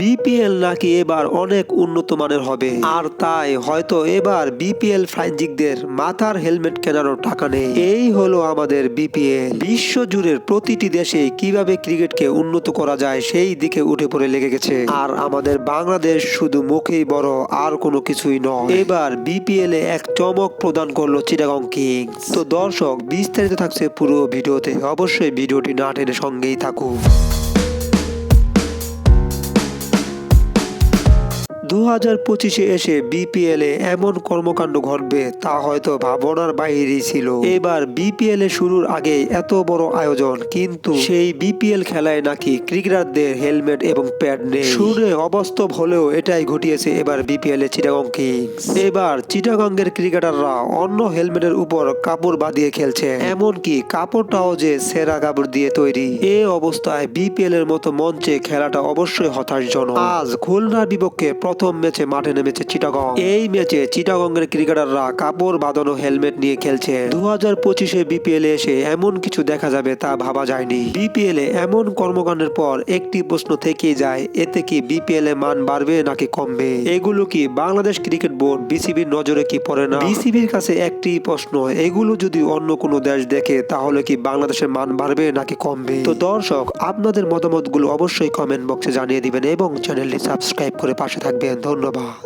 BPL নাকি এবার অনেক উন্নত মানের হবে। আর তাই হয়তো এবার বিপিএল ফ্রাঞ্চিকদের মাথার হেলমেট কেনারও টাকা নেই। এই হলো আমাদের বিপিএল। বিশ্ব জুড়ে প্রতিটি দেশে কীভাবে ক্রিকেটকে উন্নত করা যায় সেই দিকে উঠে পড়ে লেগে গেছে। আর আমাদের বাংলাদেশ শুধু মুখেই বড়, আর কোনো কিছুই নয়। এবার বিপিএল এ এক চমক প্রদান করল চিটাগং কিংস। তো দর্শক, বিস্তারিত থাকছে পুরো ভিডিওতে। অবশ্যই ভিডিওটি না টেনে সঙ্গেই থাকুন। দু হাজার পঁচিশে এসে বিপিএল এ এমন কর্মকাণ্ড ঘটবে তা হয়তো ভাবনার বাইরেই ছিল। এবার বিপিএল এ শুরুর আগে এত বড় আয়োজন, কিন্তু সেই বিপিএল খেলায় নাকি ক্রিকেটারদের হেলমেট এবং প্যাড নেই। শুনে অবাস্তব হলেও এটাই ঘটিয়েছে এবার বিপিএল এ চিটাগং কিংস এবার চিটাগঙ্গের ক্রিকেটাররা অন্য হেলমেটের উপর কাপড় বাঁধিয়ে খেলছে, এমনকি কাপড়টাও যে সেরা কাপড় দিয়ে তৈরি। এ অবস্থায় বিপিএল এর মতো মঞ্চে খেলাটা অবশ্যই হতাশজনক। আজ খুলনার বিপক্ষে ম্যাচে মাঠে নেমেছে চিটাগং। এই ম্যাচে চিটাগংয়ের ক্রিকেটাররা কাপড় বাঁধানো হেলমেট নিয়ে খেলছে। দু হাজার পঁচিশে বিপিএল এ এসে এমন কিছু দেখা যাবে তা ভাবা যায়নি। বিপিএল এ এমন কর্মকাণ্ডের পর একটি প্রশ্ন থেকেই যায়, এতে কি বিপিএল এ মান বাড়বে নাকি কমবে? এগুলো কি বাংলাদেশ ক্রিকেট বোর্ড বিসিবির নজরে কি পড়ে না? বিসিবির কাছে একটি প্রশ্ন, এগুলো যদি অন্য কোনো দেশ দেখে, তাহলে কি বাংলাদেশের মান বাড়বে নাকি কমবে? তো দর্শক, আপনাদের মতামতগুলো অবশ্যই কমেন্ট বক্সে জানিয়ে দিবেন এবং চ্যানেলটি সাবস্ক্রাইব করে পাশে 点痛了吧？